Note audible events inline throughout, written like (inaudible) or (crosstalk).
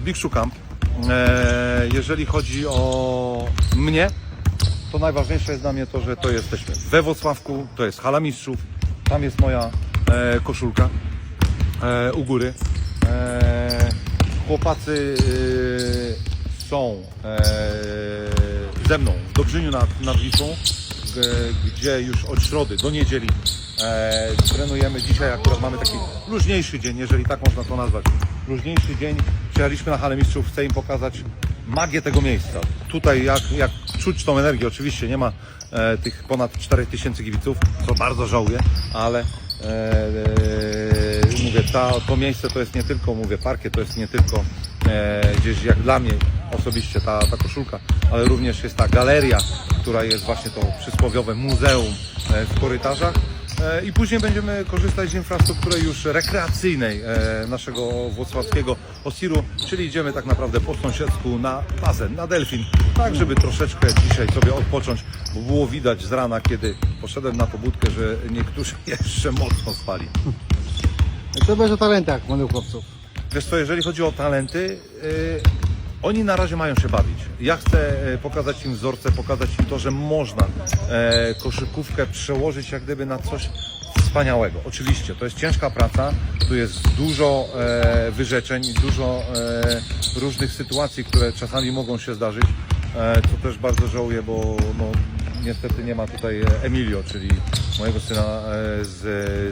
Big Shoe Camp. Jeżeli chodzi o mnie, to najważniejsze jest dla mnie to, że to jesteśmy we Wrocławku, to jest hala mistrzów, tam jest moja e, koszulka e, u góry. E, chłopacy są ze mną w Dobrzyniu nad, nad Wisłą, gdzie już od środy do niedzieli e, trenujemy. Dzisiaj akurat mamy taki luźniejszy dzień, jeżeli tak można to nazwać. Luźniejszy dzień. Przyjechaliśmy na halę mistrzów, chcę im pokazać magię tego miejsca. Tutaj jak, jak czuć tą energię, oczywiście nie ma e, tych ponad 4000 kibiców, co bardzo żałuję, ale e, e, mówię, ta, to miejsce to jest nie tylko, mówię, parkie, to jest nie tylko e, gdzieś jak dla mnie osobiście ta, ta koszulka, ale również jest ta galeria, która jest właśnie to przysłowiowe muzeum e, w korytarzach. E, I później będziemy korzystać z infrastruktury już rekreacyjnej e, naszego włocławskiego Osiru, czyli idziemy tak naprawdę po sąsiedzku na bazen, na delfin, tak żeby troszeczkę dzisiaj sobie odpocząć, bo było widać z rana, kiedy poszedłem na pobudkę, że niektórzy (laughs) jeszcze mocno spali. Co będzie o talentach młodych chłopców? Wiesz co, jeżeli chodzi o talenty, yy, oni na razie mają się bawić. Ja chcę e, pokazać im wzorce, pokazać im to, że można e, koszykówkę przełożyć jak gdyby na coś wspaniałego. Oczywiście, to jest ciężka praca, tu jest dużo e, wyrzeczeń, dużo różnych sytuacji, które czasami mogą się zdarzyć, co też bardzo żałuję, bo no, niestety nie ma tutaj Emilio, czyli mojego syna e, z,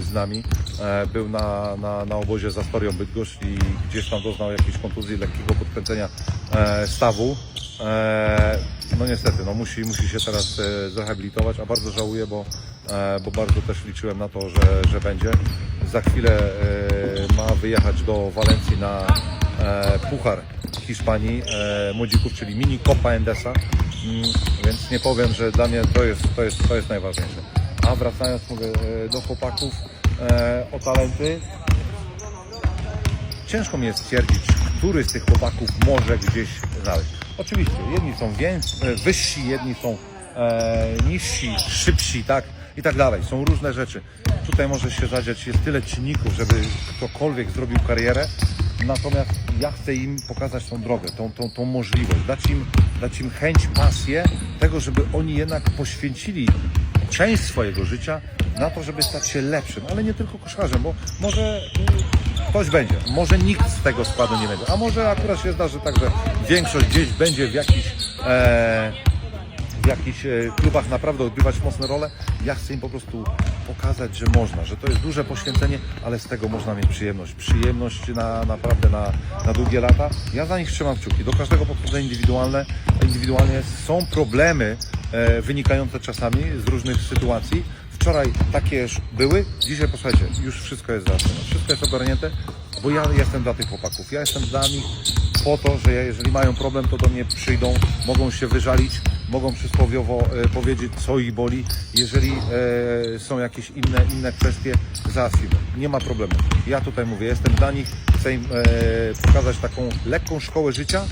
z nami. E, Był na, na, na obozie za Storią Bydgoszcz i gdzieś tam doznał jakiejś kontuzji, lekkiego podkręcenia e, stawu. E, No niestety, no musi, musi się teraz e, zrehabilitować, a bardzo żałuję, bo, e, bo bardzo też liczyłem na to, że, że będzie. Za chwilę e, ma wyjechać do Walencji na e, Puchar Hiszpanii e, Młodzików, czyli mini Copa Endesa. Więc nie powiem, że dla mnie to jest, to jest, to jest najważniejsze. A wracając mówię, e, do chłopaków e, o talenty, ciężko mi jest stwierdzić, który z tych chłopaków może gdzieś znaleźć. Oczywiście, jedni są e, wyżsi, jedni są e, niżsi, szybsi, tak i tak dalej. Są różne rzeczy. Tutaj może się zadziać, jest tyle czynników, żeby ktokolwiek zrobił karierę. Natomiast ja chcę im pokazać tą drogę, tą, tą, tą możliwość, dać im, dać im chęć, pasję tego, żeby oni jednak poświęcili część swojego życia na to, żeby stać się lepszym, ale nie tylko koszarzem, bo może ktoś będzie, może nikt z tego składu nie będzie, a może akurat się zdarzy tak, że większość gdzieś będzie w jakichś e, w jakichś e, klubach naprawdę odgrywać mocne role. Ja chcę im po prostu pokazać, że można, że to jest duże poświęcenie, ale z tego można mieć przyjemność. Przyjemność na, naprawdę na, na długie lata. Ja za nich trzymam kciuki. Do każdego podchodzę indywidualne. Indywidualnie są problemy e, wynikające czasami z różnych sytuacji. Wczoraj takie były, dzisiaj posłuchajcie, już wszystko jest załatwione, wszystko jest ogarnięte, bo ja jestem dla tych chłopaków. Ja jestem dla nich po to, że jeżeli mają problem, to do mnie przyjdą, mogą się wyżalić, mogą przysłowiowo e, powiedzieć, co ich boli. Jeżeli e, są jakieś inne, inne kwestie, załatwimy. Nie ma problemu. Ja tutaj mówię, jestem dla nich, chcę im e, pokazać taką lekką szkołę życia,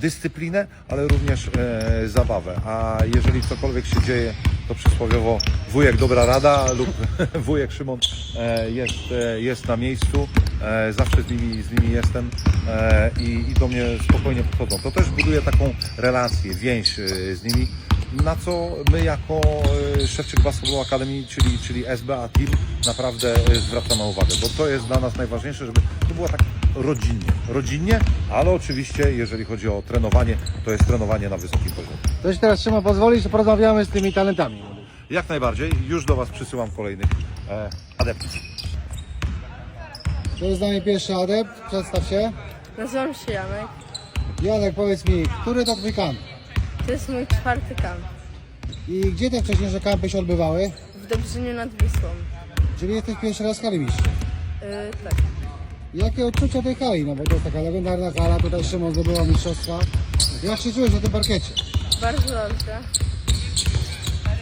dyscyplinę, ale również e, zabawę. A jeżeli cokolwiek się dzieje, to przysłowiowo wujek dobra rada lub (laughs) wujek Szymon e, jest, e, jest na miejscu. E, zawsze z nimi, z nimi jestem e, i, i do mnie spokojnie podchodzą. To też buduje taką relację, więź e, z nimi, na co my jako Szewczyk Basketball Academy, czyli, czyli SBA Team naprawdę zwracamy uwagę, bo to jest dla nas najważniejsze, żeby to było tak rodzinnie. Rodzinnie, ale oczywiście jeżeli chodzi o trenowanie, to jest trenowanie na wysokim poziomie. To jeśli teraz Szymon pozwolisz, porozmawiamy z tymi talentami. Jak najbardziej, już do Was przysyłam kolejnych e, adeptów. To jest z nami pierwszy adept, przedstaw się. Nazywam się Janek. Janek, powiedz mi, który to twój kamp? To jest mój czwarty kamp I gdzie te wcześniejsze kampy się odbywały? w Dobrzyniu nad Wisłą. Czyli jesteś pierwszy raz w hali. Yy, tak. Jakie odczucia tej hali? No bo to jest taka legendarna hala, tutaj Szymon zdobyła mistrzostwa. Jak się czujesz na tym parkiecie? Bardzo dobrze.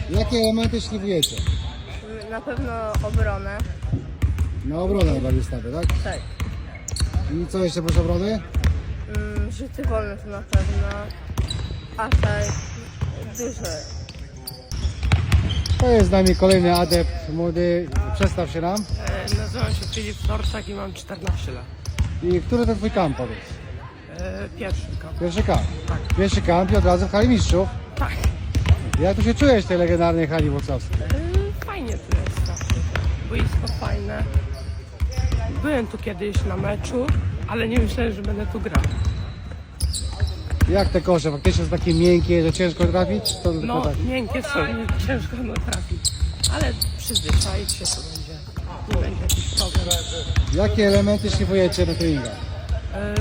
Jakie elementy śliwujecie? Yy, Na pewno obronę. Na obronę najbardziej stawię, tak? Tak. I co jeszcze proszę obrony? Yy, Rzuty wolne to na pewno. Atak. Dużo. To jest z nami kolejny adept młody. Przedstaw się nam. E, Nazywam się Filip Norczak i mam 14 lat. I który to twój kamp powiedz? E, pierwszy kamp. Pierwszy kamp. Pierwszy kamp i od razu w hali mistrzów. Tak. Jak tu się czujesz w tej legendarnej hali włocławskiej? E, fajnie tu jest strasznie. Boisko fajne. Byłem tu kiedyś na meczu, ale nie myślałem, że będę tu grał. Jak te kosze? Faktycznie są takie miękkie, że ciężko trafić? To tylko No, tak. miękkie są, nie, ciężko no trafić. Ale przyzwyczaić się to będzie. Nie będzie jakiś problem. Jakie elementy szlifujecie na treningach? E,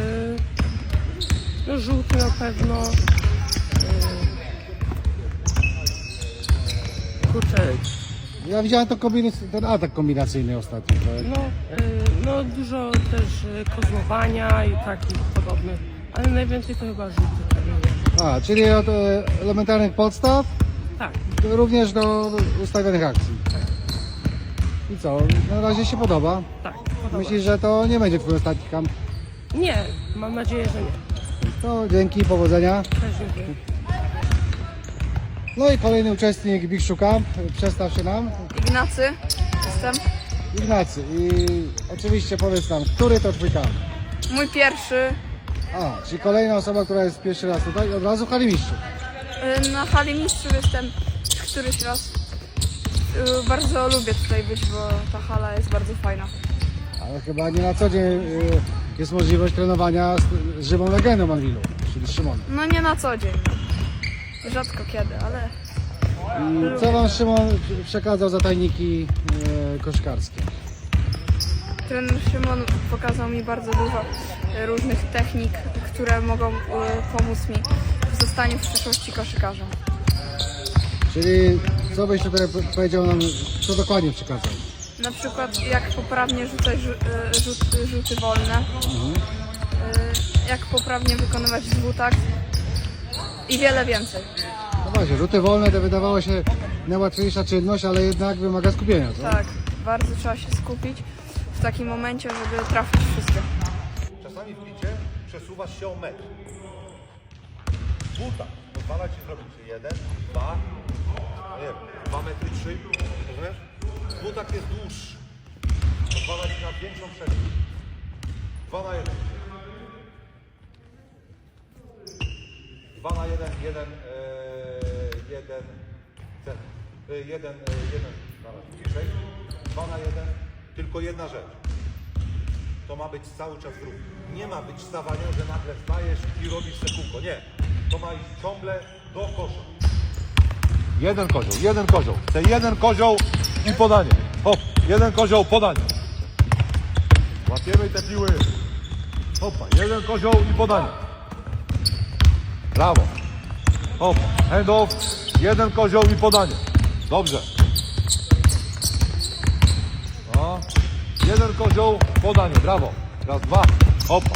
no żółty na pewno. E, kurczę, Ja widziałem to kombinac- ten atak kombinacyjny ostatnio. To no, e, no dużo też e, kozłowania i takich podobnych. Ale najwięcej to chyba trenuję. A, czyli od e, elementarnych podstaw Tak, również do ustawionych akcji. I co? Na razie się podoba. tak, podoba. Myślisz, że to nie będzie twój ostatni kamp? Nie, mam nadzieję, że nie. To dzięki, powodzenia. Też dziękuję. No i kolejny uczestnik Big Shoe Camp. Przedstaw się nam. Ignacy jestem. Ignacy. I oczywiście powiedz nam, który to twój kamp? Mój pierwszy A, czyli kolejna osoba, która jest pierwszy raz tutaj od razu w hali mistrzów. y, na hali mistrzów jestem któryś raz. Y, Bardzo lubię tutaj być, bo ta hala jest bardzo fajna. Ale chyba nie na co dzień y, jest możliwość trenowania z, z żywą legendą Manwilu, czyli z Szymonem. No nie na co dzień. Rzadko kiedy, ale co wam Szymon przekazał za tajniki y, koszykarskie? trener Szymon pokazał mi bardzo dużo y, różnych technik, które mogą y, pomóc mi w zostaniu w przyszłości koszykarzem. Czyli co byś tutaj po- powiedział nam, co dokładnie przekazał? Na przykład jak poprawnie rzucać rzu- y, rzut, rzuty wolne, y, jak poprawnie wykonywać dwutakt i wiele więcej. No właśnie, rzuty wolne to wydawało się najłatwiejsza czynność, ale jednak wymaga skupienia, co? Tak, bardzo trzeba się skupić w takim momencie, żeby trafić wszystkie. Czasami w picie przesuwasz się o metr. Buta pozwala ci zrobić jeden, dwa, no nie wiem, dwa metry, trzy, rozumiesz? Butak jest dłuższy. Pozwala ci na większą przestrzeń. Dwa na jeden. Dwa na jeden, jeden, e, jeden, e, jeden, e, jeden. Dwa na jeden, tylko jedna rzecz to ma być cały czas ruch. Nie ma być stawania, że nagle stajesz i robisz sekundko. Nie. To ma iść ciągle do kosza. Jeden kozioł, jeden kozioł. Chcę jeden kozioł i podanie. Hop, jeden kozioł, podanie. Łapiemy te piły. Hopa, jeden kozioł i podanie. Brawo. Hop, hand off, jeden kozioł i podanie. Dobrze. Jeden kozioł, podanie, brawo. Raz, dwa, hopa.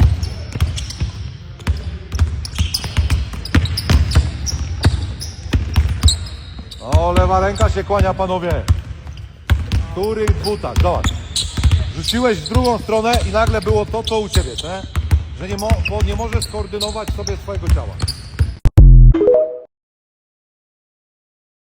O, lewa ręka się kłania, panowie. Który dwutak, zobacz. Rzuciłeś w drugą stronę i nagle było to, co u ciebie, nie? Że nie, mo- nie możesz skoordynować sobie swojego ciała.